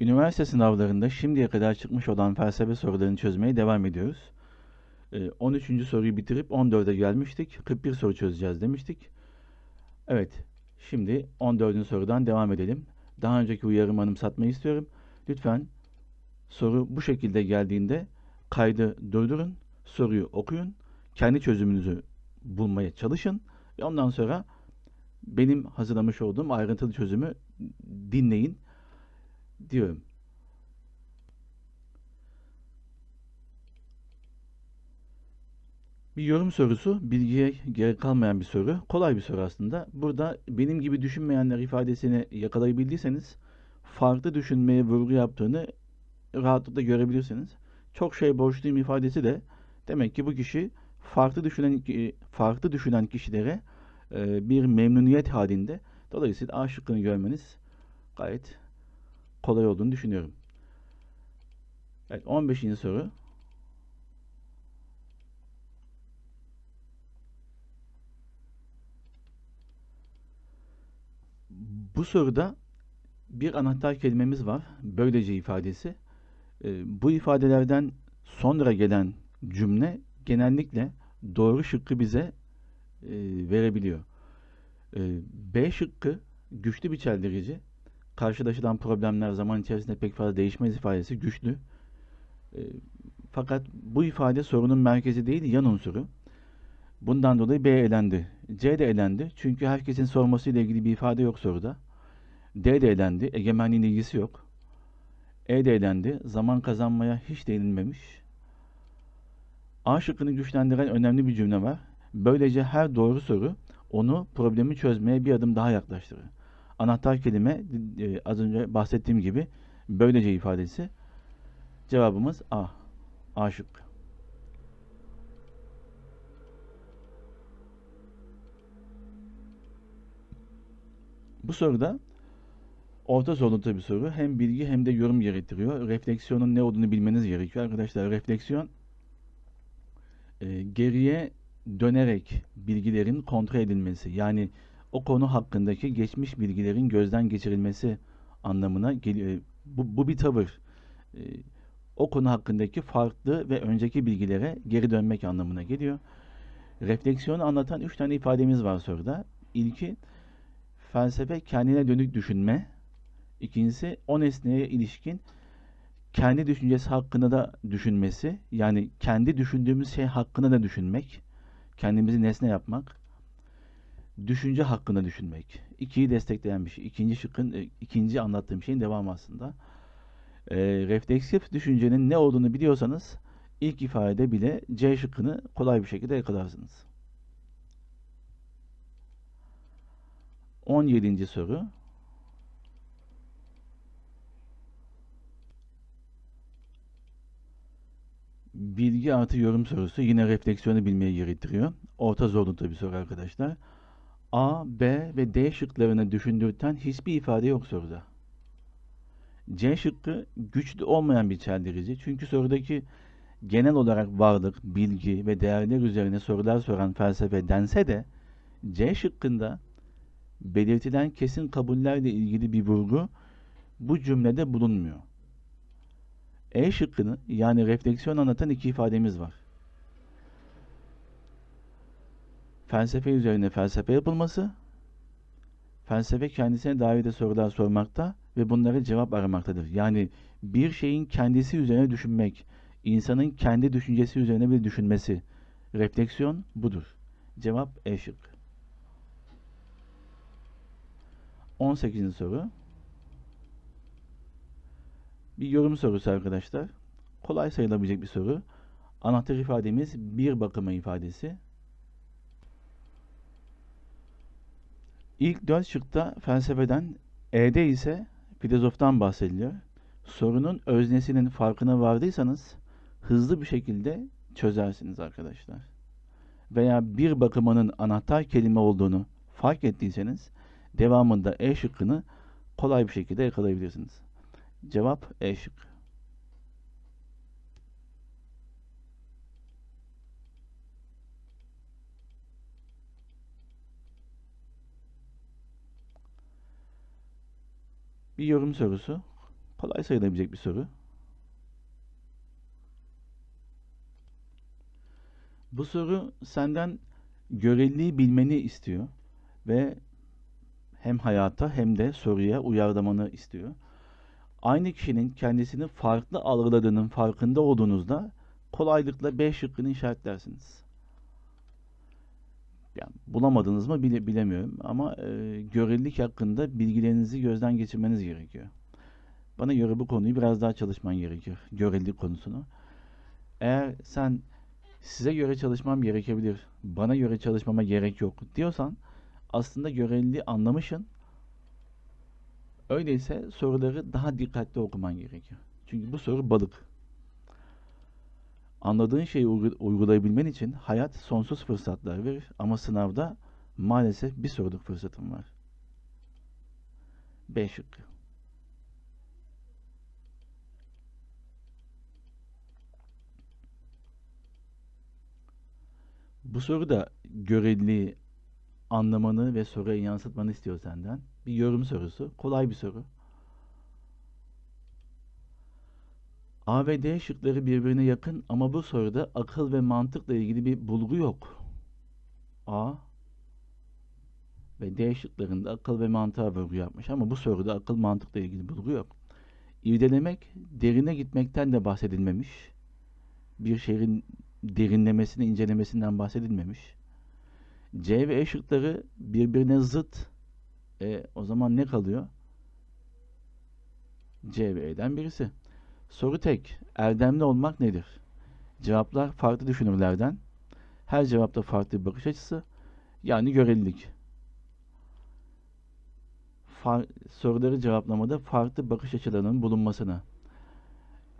Üniversite sınavlarında şimdiye kadar çıkmış olan felsefe sorularını çözmeye devam ediyoruz. Ee, 13. soruyu bitirip 14'e gelmiştik. 41 soru çözeceğiz demiştik. Evet, şimdi 14. sorudan devam edelim. Daha önceki uyarımı anımsatmayı istiyorum. Lütfen soru bu şekilde geldiğinde kaydı durdurun, soruyu okuyun, kendi çözümünüzü bulmaya çalışın ve ondan sonra benim hazırlamış olduğum ayrıntılı çözümü dinleyin diyorum. Bir yorum sorusu, bilgiye gerek kalmayan bir soru. Kolay bir soru aslında. Burada benim gibi düşünmeyenler ifadesini yakalayabildiyseniz farklı düşünmeye vurgu yaptığını rahatlıkla görebilirsiniz. Çok şey borçluyum ifadesi de demek ki bu kişi farklı düşünen farklı düşünen kişilere e, bir memnuniyet halinde. Dolayısıyla A şıkkını görmeniz gayet kolay olduğunu düşünüyorum. Evet 15. soru. Bu soruda bir anahtar kelimemiz var. Böylece ifadesi. E, bu ifadelerden sonra gelen cümle genellikle doğru şıkkı bize e, verebiliyor. E, B şıkkı güçlü bir çeldirici. Karşılaşılan problemler zaman içerisinde pek fazla değişmez ifadesi güçlü. E, fakat bu ifade sorunun merkezi değil, yan unsuru. Bundan dolayı B elendi. C de elendi. Çünkü herkesin sormasıyla ilgili bir ifade yok soruda. D de elendi. Egemenliğin ilgisi yok. E de elendi. Zaman kazanmaya hiç değinilmemiş. A şıkkını güçlendiren önemli bir cümle var. Böylece her doğru soru onu problemi çözmeye bir adım daha yaklaştırır. Anahtar kelime e, az önce bahsettiğim gibi böylece ifadesi. Cevabımız A. A şıkkı. Bu soruda orta zorlukta bir soru. Hem bilgi hem de yorum gerektiriyor. Refleksiyonun ne olduğunu bilmeniz gerekiyor. Arkadaşlar refleksiyon e, geriye dönerek bilgilerin kontrol edilmesi. Yani o konu hakkındaki geçmiş bilgilerin gözden geçirilmesi anlamına geliyor. Bu, bu bir tavır. E, o konu hakkındaki farklı ve önceki bilgilere geri dönmek anlamına geliyor. Refleksiyonu anlatan üç tane ifademiz var soruda. İlki felsefe kendine dönük düşünme. İkincisi o nesneye ilişkin kendi düşüncesi hakkında da düşünmesi. Yani kendi düşündüğümüz şey hakkında da düşünmek. Kendimizi nesne yapmak. Düşünce hakkında düşünmek. İkiyi destekleyen bir şey. İkinci şıkkın, e, ikinci anlattığım şeyin devamı aslında. E, refleksif düşüncenin ne olduğunu biliyorsanız ilk ifade bile C şıkkını kolay bir şekilde yakalarsınız. 17. soru. Bilgi artı yorum sorusu yine refleksiyonu bilmeye gerektiriyor. Orta zorlukta bir soru arkadaşlar. A, B ve D şıklarını düşündürten hiçbir ifade yok soruda. C şıkkı güçlü olmayan bir çeldirici. Çünkü sorudaki genel olarak varlık, bilgi ve değerler üzerine sorular soran felsefe dense de C şıkkında belirtilen kesin kabullerle ilgili bir vurgu bu cümlede bulunmuyor. E şıkkını yani refleksiyon anlatan iki ifademiz var. Felsefe üzerine felsefe yapılması, felsefe kendisine dair de sorular sormakta ve bunlara cevap aramaktadır. Yani bir şeyin kendisi üzerine düşünmek, insanın kendi düşüncesi üzerine bir düşünmesi. Refleksiyon budur. Cevap E şıkkı. 18. soru. Bir yorum sorusu arkadaşlar. Kolay sayılabilecek bir soru. Anahtar ifademiz bir bakıma ifadesi. İlk dört şıkta felsefeden, E'de ise filozoftan bahsediliyor. Sorunun öznesinin farkına vardıysanız hızlı bir şekilde çözersiniz arkadaşlar. Veya bir bakımanın anahtar kelime olduğunu fark ettiyseniz devamında E şıkkını kolay bir şekilde yakalayabilirsiniz. Cevap E şıkkı. Bir yorum sorusu. Kolay sayılabilecek bir soru. Bu soru senden göreliği bilmeni istiyor ve hem hayata hem de soruya uyarlamanı istiyor. Aynı kişinin kendisini farklı algıladığının farkında olduğunuzda kolaylıkla B şıkkını işaretlersiniz. Yani bulamadınız mı bile, bilemiyorum ama e, görelilik hakkında bilgilerinizi gözden geçirmeniz gerekiyor. Bana göre bu konuyu biraz daha çalışman gerekir. Görelilik konusunu. Eğer sen size göre çalışmam gerekebilir, bana göre çalışmama gerek yok diyorsan aslında göreliliği anlamışsın. Öyleyse soruları daha dikkatli okuman gerekiyor. Çünkü bu soru balık. Anladığın şeyi uygulayabilmen için hayat sonsuz fırsatlar verir ama sınavda maalesef bir soruluk fırsatın var. B şıkkı. Bu soruda göreliği anlamanı ve soruya yansıtmanı istiyor senden. Bir yorum sorusu. Kolay bir soru. A ve D şıkları birbirine yakın ama bu soruda akıl ve mantıkla ilgili bir bulgu yok. A ve D şıklarında akıl ve mantığa vurgu yapmış ama bu soruda akıl mantıkla ilgili bulgu yok. İrdelemek, derine gitmekten de bahsedilmemiş. Bir şeyin derinlemesine incelemesinden bahsedilmemiş. C ve E şıkları birbirine zıt. E, o zaman ne kalıyor? C ve E'den birisi. Soru tek. Erdemli olmak nedir? Cevaplar farklı düşünürlerden. Her cevapta farklı bir bakış açısı. Yani görelilik. Far soruları cevaplamada farklı bakış açılarının bulunmasını.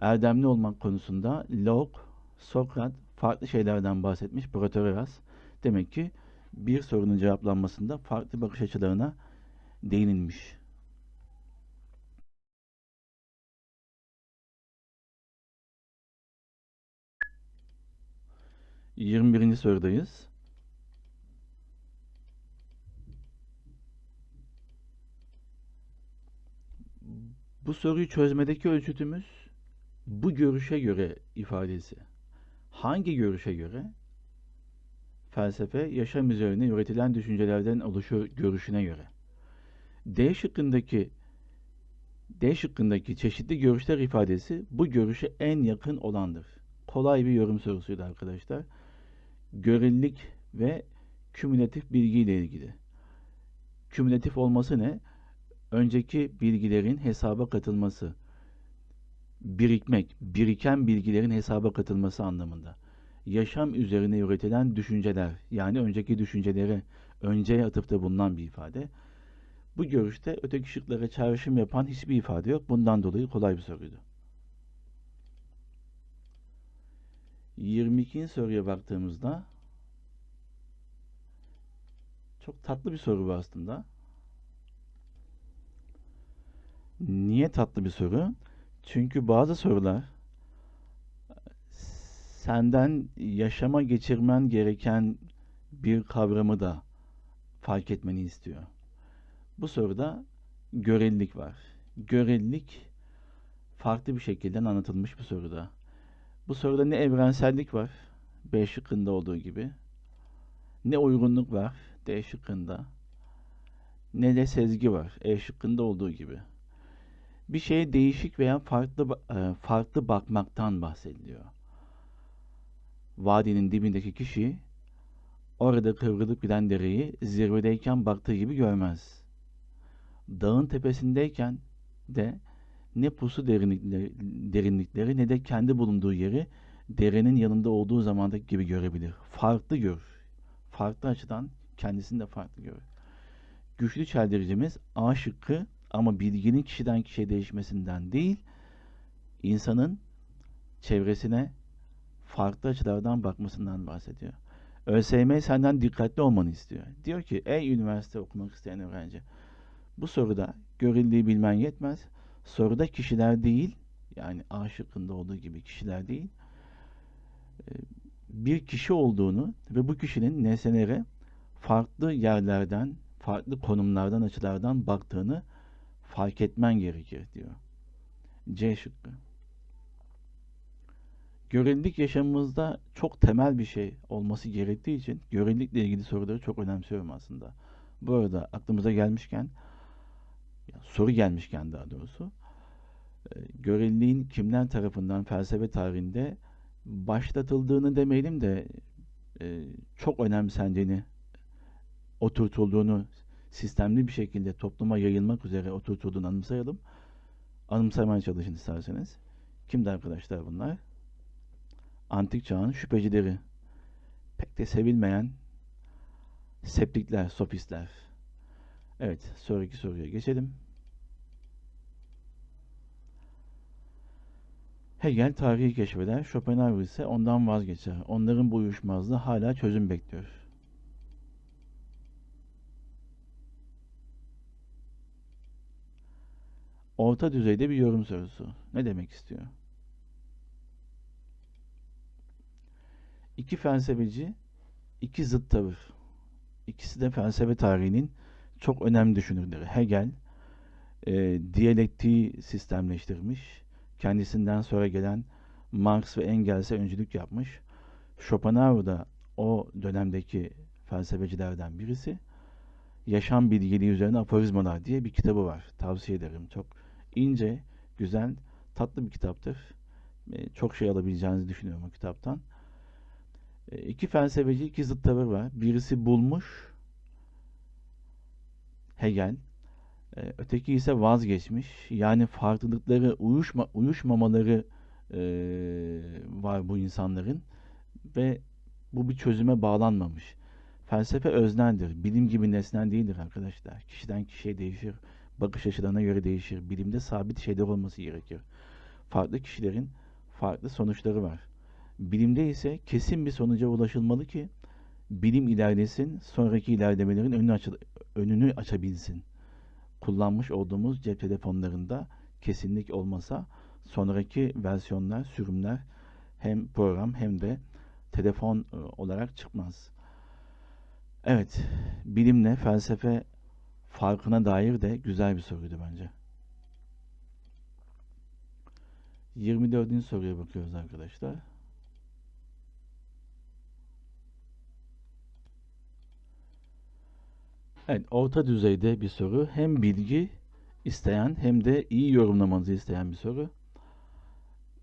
Erdemli olmak konusunda Locke, Sokrat farklı şeylerden bahsetmiş Protagoras. Demek ki bir sorunun cevaplanmasında farklı bakış açılarına değinilmiş. 21. sorudayız. Bu soruyu çözmedeki ölçütümüz bu görüşe göre ifadesi. Hangi görüşe göre? Felsefe, yaşam üzerine üretilen düşüncelerden oluşur görüşüne göre. D şıkkındaki D şıkkındaki çeşitli görüşler ifadesi bu görüşe en yakın olandır. Kolay bir yorum sorusuydu arkadaşlar görelilik ve kümülatif bilgi ile ilgili. Kümülatif olması ne? Önceki bilgilerin hesaba katılması. Birikmek, biriken bilgilerin hesaba katılması anlamında. Yaşam üzerine üretilen düşünceler, yani önceki düşüncelere önceye atıfta bulunan bir ifade. Bu görüşte öteki şıklara çağrışım yapan hiçbir ifade yok. Bundan dolayı kolay bir soruydu. 22. soruya baktığımızda çok tatlı bir soru bu aslında. Niye tatlı bir soru? Çünkü bazı sorular senden yaşama geçirmen gereken bir kavramı da fark etmeni istiyor. Bu soruda görelilik var. Görelilik farklı bir şekilde anlatılmış bu soruda. Bu soruda ne evrensellik var, B şıkkında olduğu gibi, ne uygunluk var, D şıkkında, ne de sezgi var, E şıkkında olduğu gibi. Bir şeye değişik veya farklı e, farklı bakmaktan bahsediliyor. Vadinin dibindeki kişi orada kıvrılıp giden dereyi zirvedeyken baktığı gibi görmez. Dağın tepesindeyken de ne pusu derinlikleri, derinlikleri ne de kendi bulunduğu yeri derenin yanında olduğu zamandaki gibi görebilir. Farklı gör. Farklı açıdan kendisini de farklı gör. Güçlü çeldiricimiz A şıkkı ama bilginin kişiden kişiye değişmesinden değil, insanın çevresine farklı açılardan bakmasından bahsediyor. ÖSYM senden dikkatli olmanı istiyor. Diyor ki ey üniversite okumak isteyen öğrenci bu soruda görüldüğü bilmen yetmez Soruda kişiler değil, yani A şıkkında olduğu gibi kişiler değil, e, bir kişi olduğunu ve bu kişinin nesnelere farklı yerlerden, farklı konumlardan, açılardan baktığını fark etmen gerekir diyor. C şıkkı. Görelilik yaşamımızda çok temel bir şey olması gerektiği için görelilikle ilgili soruları çok önemsiyorum aslında. Bu arada aklımıza gelmişken, soru gelmişken daha doğrusu, e, göreliliğin kimler tarafından felsefe tarihinde başlatıldığını demeyelim de e, çok önemsendiğini, oturtulduğunu, sistemli bir şekilde topluma yayılmak üzere oturtulduğunu anımsayalım. Anımsamaya çalışın isterseniz. Kimdi arkadaşlar bunlar? Antik çağın şüphecileri. Pek de sevilmeyen septikler, sofistler. Evet, sonraki soruya geçelim. Hegel tarihi keşfeder, Schopenhauer ise ondan vazgeçer. Onların bu uyuşmazlığı hala çözüm bekliyor. Orta düzeyde bir yorum sorusu. Ne demek istiyor? İki felsefeci, iki zıt tavır. İkisi de felsefe tarihinin çok önemli düşünürleri. Hegel, e, diyalektiği sistemleştirmiş. Kendisinden sonra gelen Marx ve Engels'e öncülük yapmış. Schopenhauer da o dönemdeki felsefecilerden birisi. Yaşam bilgeliği üzerine aforizmalar diye bir kitabı var. Tavsiye ederim. Çok ince, güzel, tatlı bir kitaptır. E, çok şey alabileceğinizi düşünüyorum o kitaptan. E, iki felsefeci, iki zıt tavır var. Birisi bulmuş, Hegel. E, öteki ise vazgeçmiş. Yani farklılıkları, uyuşma, uyuşmamaları e, var bu insanların. Ve bu bir çözüme bağlanmamış. Felsefe özneldir. Bilim gibi nesnel değildir arkadaşlar. Kişiden kişiye değişir. Bakış açılarına göre değişir. Bilimde sabit şeyler olması gerekir. Farklı kişilerin farklı sonuçları var. Bilimde ise kesin bir sonuca ulaşılmalı ki bilim ilerlesin, sonraki ilerlemelerin önünü, aç önünü açabilsin. Kullanmış olduğumuz cep telefonlarında kesinlik olmasa sonraki versiyonlar, sürümler hem program hem de telefon e, olarak çıkmaz. Evet, bilimle felsefe farkına dair de güzel bir soruydu bence. 24. soruya bakıyoruz arkadaşlar. Evet, orta düzeyde bir soru. Hem bilgi isteyen hem de iyi yorumlamanızı isteyen bir soru.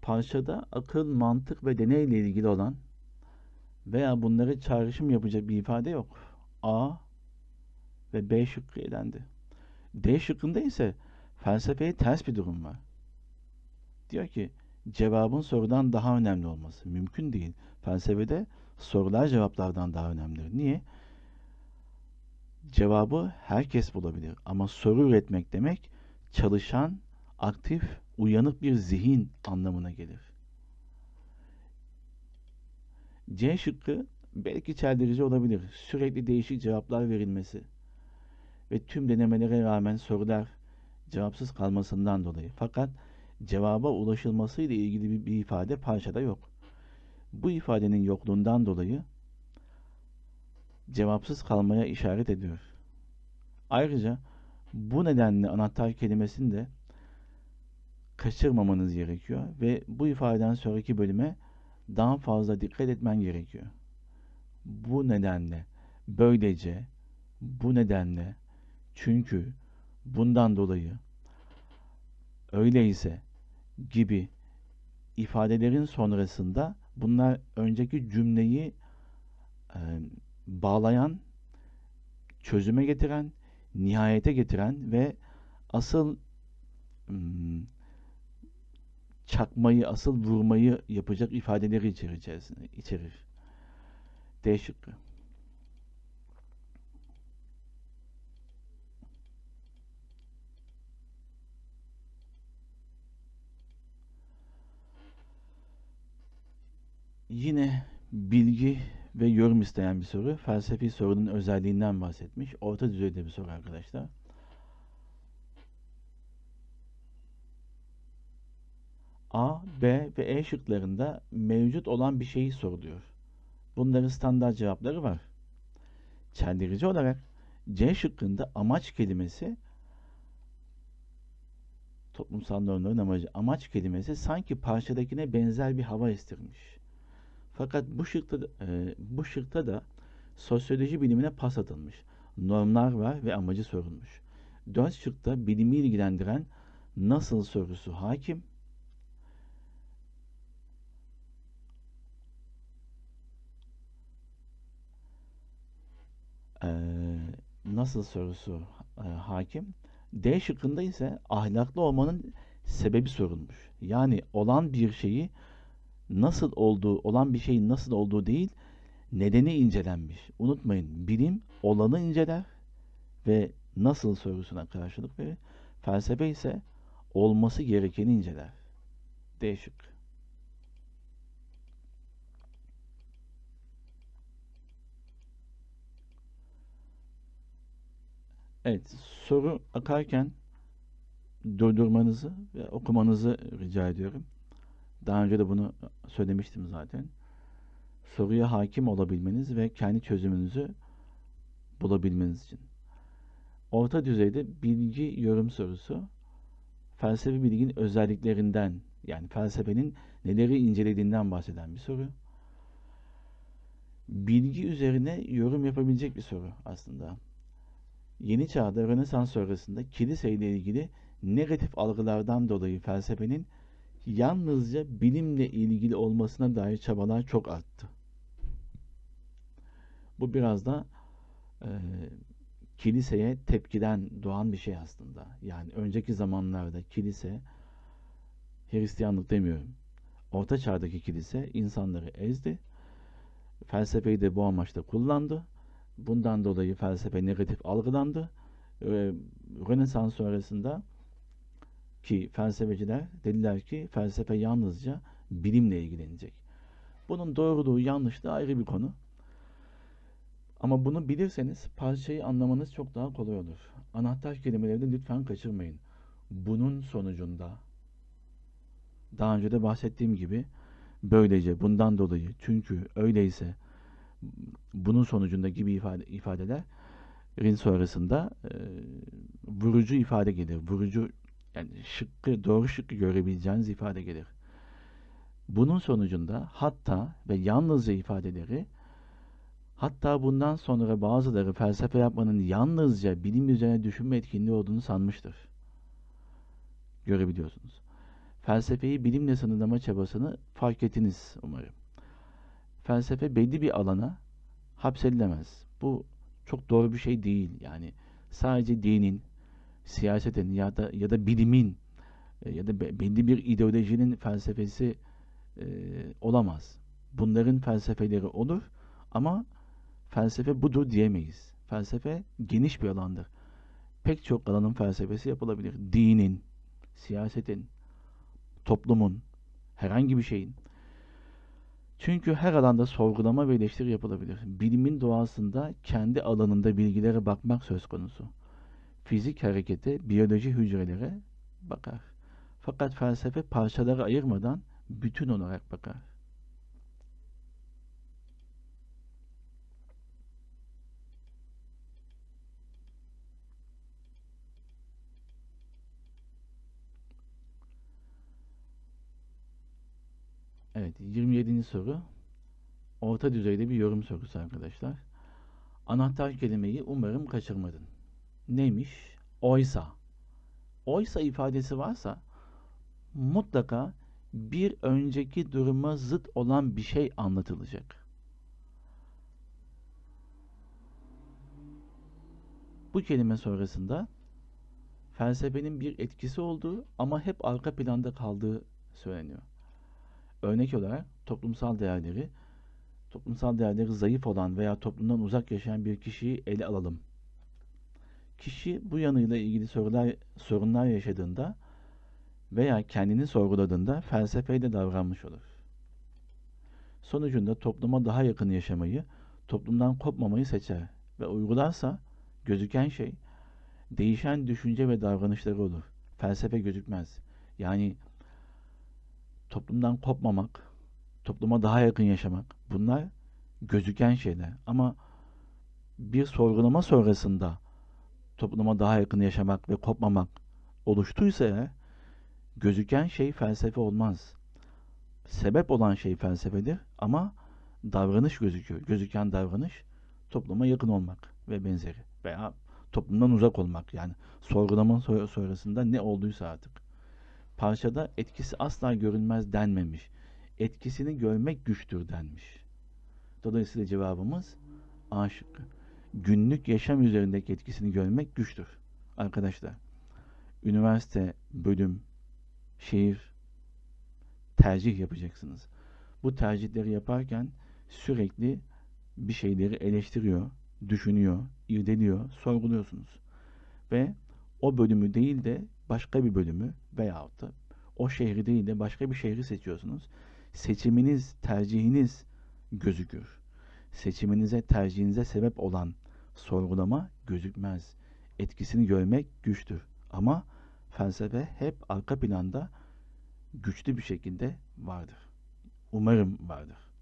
Parçada akıl, mantık ve deney ile ilgili olan veya bunları çağrışım yapacak bir ifade yok. A ve B şıkkı elendi. D şıkkında ise felsefeye ters bir durum var. Diyor ki cevabın sorudan daha önemli olması mümkün değil. Felsefede sorular cevaplardan daha önemlidir. Niye? Cevabı herkes bulabilir ama soru üretmek demek çalışan, aktif, uyanık bir zihin anlamına gelir. C şıkkı belki çeldirici olabilir. Sürekli değişik cevaplar verilmesi ve tüm denemelere rağmen sorular cevapsız kalmasından dolayı. Fakat cevaba ulaşılması ile ilgili bir, bir ifade parçada yok. Bu ifadenin yokluğundan dolayı cevapsız kalmaya işaret ediyor. Ayrıca bu nedenle anahtar kelimesini de kaçırmamanız gerekiyor ve bu ifadeden sonraki bölüme daha fazla dikkat etmen gerekiyor. Bu nedenle, böylece, bu nedenle, çünkü, bundan dolayı, öyleyse gibi ifadelerin sonrasında bunlar önceki cümleyi e, bağlayan, çözüme getiren, nihayete getiren ve asıl hmm, çakmayı, asıl vurmayı yapacak ifadeleri içerir. içerir. D şıkkı. Yine bilgi ve yorum isteyen bir soru. Felsefi sorunun özelliğinden bahsetmiş. Orta düzeyde bir soru arkadaşlar. A, B ve E şıklarında mevcut olan bir şeyi soruluyor. Bunların standart cevapları var. Çeldirici olarak C şıkkında amaç kelimesi Toplumsal normların amacı. Amaç kelimesi sanki parçadakine benzer bir hava estirmiş. Fakat bu şıkta, da- e, bu şıkta da sosyoloji bilimine pas atılmış. Normlar var ve amacı sorulmuş. Dört şıkta bilimi ilgilendiren nasıl sorusu hakim. Ee, nasıl sorusu e, hakim. D şıkkında ise ahlaklı olmanın sebebi sorulmuş. Yani olan bir şeyi nasıl olduğu, olan bir şeyin nasıl olduğu değil, nedeni incelenmiş. Unutmayın, bilim olanı inceler ve nasıl sorusuna karşılık verir. Felsefe ise olması gerekeni inceler. D şıkkı. Evet, soru akarken durdurmanızı ve okumanızı rica ediyorum. Daha önce de bunu söylemiştim zaten. Soruya hakim olabilmeniz ve kendi çözümünüzü bulabilmeniz için. Orta düzeyde bilgi yorum sorusu felsefi bilginin özelliklerinden yani felsefenin neleri incelediğinden bahseden bir soru. Bilgi üzerine yorum yapabilecek bir soru aslında. Yeni çağda Rönesans sonrasında kiliseyle ilgili negatif algılardan dolayı felsefenin yalnızca bilimle ilgili olmasına dair çabalar çok arttı. Bu biraz da e, kiliseye tepkiden doğan bir şey aslında. Yani önceki zamanlarda kilise, Hristiyanlık demiyorum, Orta Çağ'daki kilise insanları ezdi. Felsefeyi de bu amaçla kullandı. Bundan dolayı felsefe negatif algılandı. Rönesans sonrasında ki felsefeciler dediler ki felsefe yalnızca bilimle ilgilenecek. Bunun doğruluğu yanlışlığı ayrı bir konu. Ama bunu bilirseniz parçayı anlamanız çok daha kolay olur. Anahtar kelimeleri de lütfen kaçırmayın. Bunun sonucunda daha önce de bahsettiğim gibi böylece bundan dolayı çünkü öyleyse bunun sonucunda gibi ifade, ifadeler rin sonrasında e, vurucu ifade gelir. Vurucu yani şıkkı, doğru şıkkı görebileceğiniz ifade gelir. Bunun sonucunda hatta ve yalnızca ifadeleri hatta bundan sonra bazıları felsefe yapmanın yalnızca bilim üzerine düşünme etkinliği olduğunu sanmıştır. Görebiliyorsunuz. Felsefeyi bilimle sınırlama çabasını fark ettiniz umarım. Felsefe belli bir alana hapsedilemez. Bu çok doğru bir şey değil. Yani sadece dinin, siyasetin ya da ya da bilimin e, ya da be- belli bir ideolojinin felsefesi e, olamaz. Bunların felsefeleri olur ama felsefe budur diyemeyiz. Felsefe geniş bir alandır. Pek çok alanın felsefesi yapılabilir. Dinin, siyasetin, toplumun, herhangi bir şeyin. Çünkü her alanda sorgulama ve eleştiri yapılabilir. Bilimin doğasında kendi alanında bilgilere bakmak söz konusu. Fizik harekete, biyoloji hücrelere bakar. Fakat felsefe parçalara ayırmadan bütün olarak bakar. Evet, 27. soru. Orta düzeyde bir yorum sorusu arkadaşlar. Anahtar kelimeyi umarım kaçırmadın. Neymiş? Oysa. Oysa ifadesi varsa mutlaka bir önceki duruma zıt olan bir şey anlatılacak. Bu kelime sonrasında felsefenin bir etkisi olduğu ama hep arka planda kaldığı söyleniyor. Örnek olarak toplumsal değerleri, toplumsal değerleri zayıf olan veya toplumdan uzak yaşayan bir kişiyi ele alalım. Kişi bu yanıyla ilgili sorular, sorunlar yaşadığında veya kendini sorguladığında felsefeyle davranmış olur. Sonucunda topluma daha yakın yaşamayı, toplumdan kopmamayı seçer ve uygularsa gözüken şey değişen düşünce ve davranışları olur. Felsefe gözükmez. Yani toplumdan kopmamak, topluma daha yakın yaşamak bunlar gözüken şeyler. Ama bir sorgulama sonrasında topluma daha yakın yaşamak ve kopmamak oluştuysa Gözüken şey felsefe olmaz. Sebep olan şey felsefedir ama davranış gözüküyor. Gözüken davranış topluma yakın olmak ve benzeri veya toplumdan uzak olmak yani sorgulama sonrasında ne olduysa artık. Parçada etkisi asla görünmez denmemiş. Etkisini görmek güçtür denmiş. Dolayısıyla cevabımız A şıkkı. Günlük yaşam üzerindeki etkisini görmek güçtür. Arkadaşlar, üniversite, bölüm, şehir tercih yapacaksınız. Bu tercihleri yaparken sürekli bir şeyleri eleştiriyor, düşünüyor, irdeliyor, sorguluyorsunuz. Ve o bölümü değil de başka bir bölümü veyahut da o şehri değil de başka bir şehri seçiyorsunuz. Seçiminiz, tercihiniz gözükür. Seçiminize, tercihinize sebep olan sorgulama gözükmez. Etkisini görmek güçtür. Ama felsefe hep arka planda güçlü bir şekilde vardır. Umarım vardır.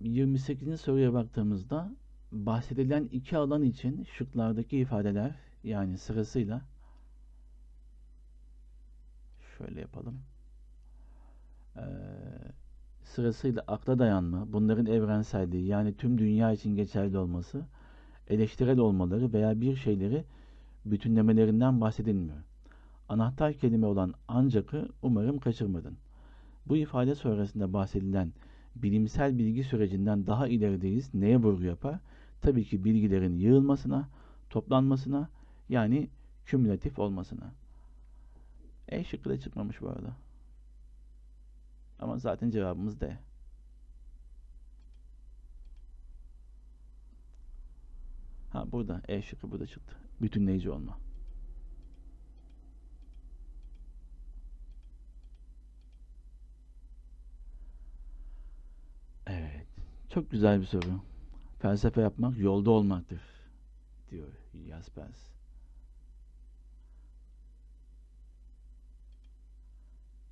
28. soruya baktığımızda bahsedilen iki alan için şıklardaki ifadeler yani sırasıyla şöyle yapalım. Ee, sırasıyla akla dayanma, bunların evrenselliği yani tüm dünya için geçerli olması, eleştirel olmaları veya bir şeyleri bütünlemelerinden bahsedilmiyor. Anahtar kelime olan ancakı umarım kaçırmadın. Bu ifade sonrasında bahsedilen bilimsel bilgi sürecinden daha ilerideyiz. Neye vurgu yapar? Tabii ki bilgilerin yığılmasına, toplanmasına yani kümülatif olmasına. E şıkkı da çıkmamış bu arada. Ama zaten cevabımız D. Ha burada E şıkkı burada çıktı. Bütünleyici olma. Çok güzel bir soru. Felsefe yapmak yolda olmaktır diyor Jaspers.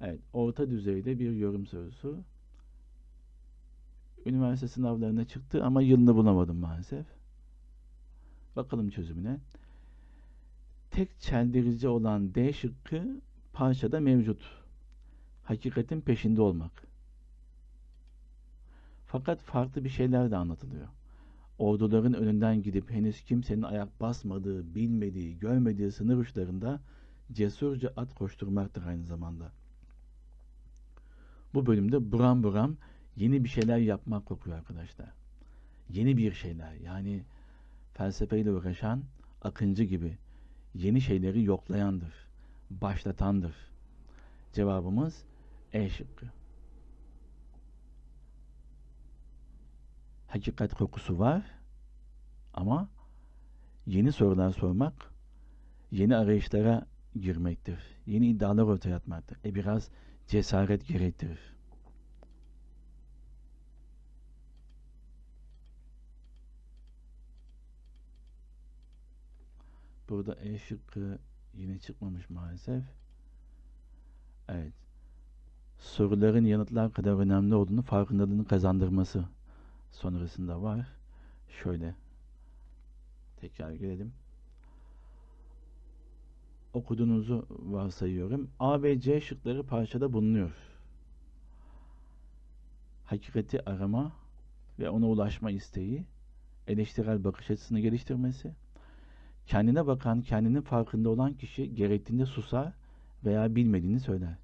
Evet, orta düzeyde bir yorum sorusu. Üniversite sınavlarına çıktı ama yılını bulamadım maalesef. Bakalım çözümüne. Tek çeldirici olan D şıkkı parçada mevcut. Hakikatin peşinde olmak. Fakat farklı bir şeyler de anlatılıyor. Orduların önünden gidip henüz kimsenin ayak basmadığı, bilmediği, görmediği sınır uçlarında cesurca at koşturmaktır aynı zamanda. Bu bölümde buram buram yeni bir şeyler yapmak kokuyor arkadaşlar. Yeni bir şeyler yani felsefeyle uğraşan akıncı gibi yeni şeyleri yoklayandır, başlatandır. Cevabımız E şıkkı. Hakikat kokusu var ama yeni sorular sormak, yeni arayışlara girmektir. Yeni iddialar ortaya atmaktır. E biraz cesaret gerektirir. Burada E şıkkı yine çıkmamış maalesef. Evet. Soruların yanıtlar kadar önemli olduğunu farkındalığını kazandırması sonrasında var. Şöyle tekrar gelelim. Okuduğunuzu varsayıyorum. A ve C şıkları parçada bulunuyor. Hakikati arama ve ona ulaşma isteği, eleştirel bakış açısını geliştirmesi, kendine bakan, kendinin farkında olan kişi gerektiğinde susar veya bilmediğini söyler.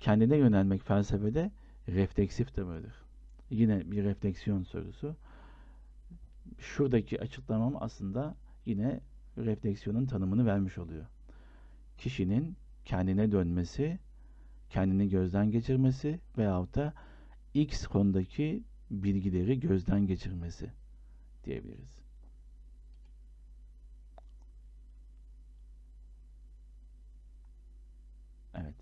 Kendine yönelmek felsefede refleksif tavırdır. Yine bir refleksiyon sorusu. Şuradaki açıklamam aslında yine refleksiyonun tanımını vermiş oluyor. Kişinin kendine dönmesi, kendini gözden geçirmesi veyahut da X konudaki bilgileri gözden geçirmesi diyebiliriz. Evet.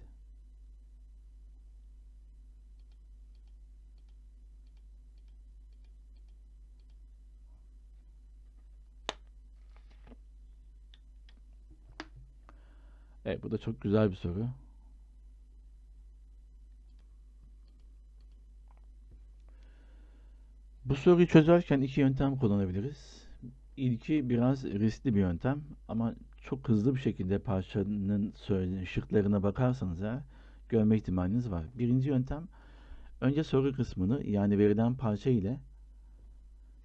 Evet, bu da çok güzel bir soru. Bu soruyu çözerken iki yöntem kullanabiliriz. İlki biraz riskli bir yöntem ama çok hızlı bir şekilde parçanın şıklarına bakarsanız eğer görme ihtimaliniz var. Birinci yöntem önce soru kısmını yani verilen parça ile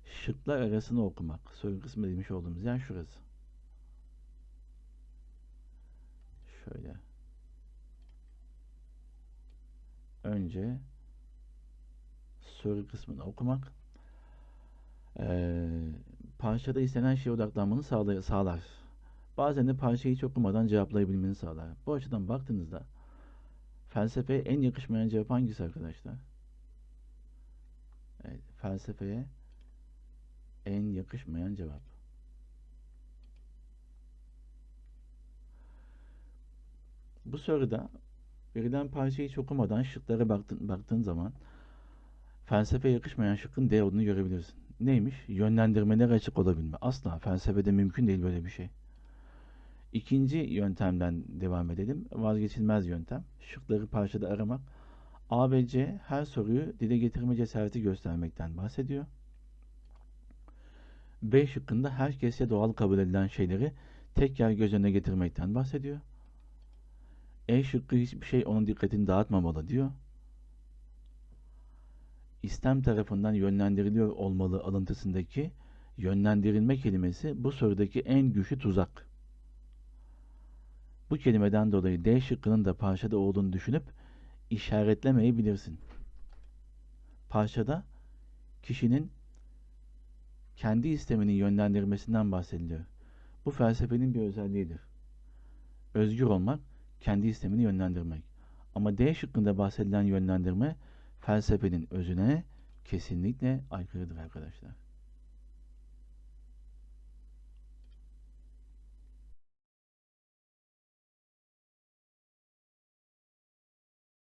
şıklar arasını okumak. Soru kısmı demiş olduğumuz yer şurası. Şöyle. Önce soru kısmını okumak eee, parçada istenen şeye odaklanmanı sağlay- sağlar. Bazen de parçayı hiç okumadan cevaplayabilmeni sağlar. Bu açıdan baktığınızda felsefeye en yakışmayan cevap hangisi arkadaşlar? Evet, felsefeye en yakışmayan cevap. Bu soruda verilen parçayı hiç okumadan şıklara baktın, baktığın zaman felsefeye yakışmayan şıkkın D olduğunu görebilirsin. Neymiş? Yönlendirmelere açık olabilme. Asla felsefede mümkün değil böyle bir şey. İkinci yöntemden devam edelim. Vazgeçilmez yöntem. Şıkları parçada aramak. A ve C her soruyu dile getirme cesareti göstermekten bahsediyor. B şıkkında herkese doğal kabul edilen şeyleri tek yer göz önüne getirmekten bahsediyor. E şıkkı hiçbir şey onun dikkatini dağıtmamalı diyor. İstem tarafından yönlendiriliyor olmalı alıntısındaki yönlendirilme kelimesi bu sorudaki en güçlü tuzak. Bu kelimeden dolayı D şıkkının da parçada olduğunu düşünüp işaretlemeyebilirsin. Parçada kişinin kendi isteminin yönlendirmesinden bahsediliyor. Bu felsefenin bir özelliğidir. Özgür olmak, kendi istemini yönlendirmek. Ama D şıkkında bahsedilen yönlendirme felsefenin özüne kesinlikle aykırıdır arkadaşlar.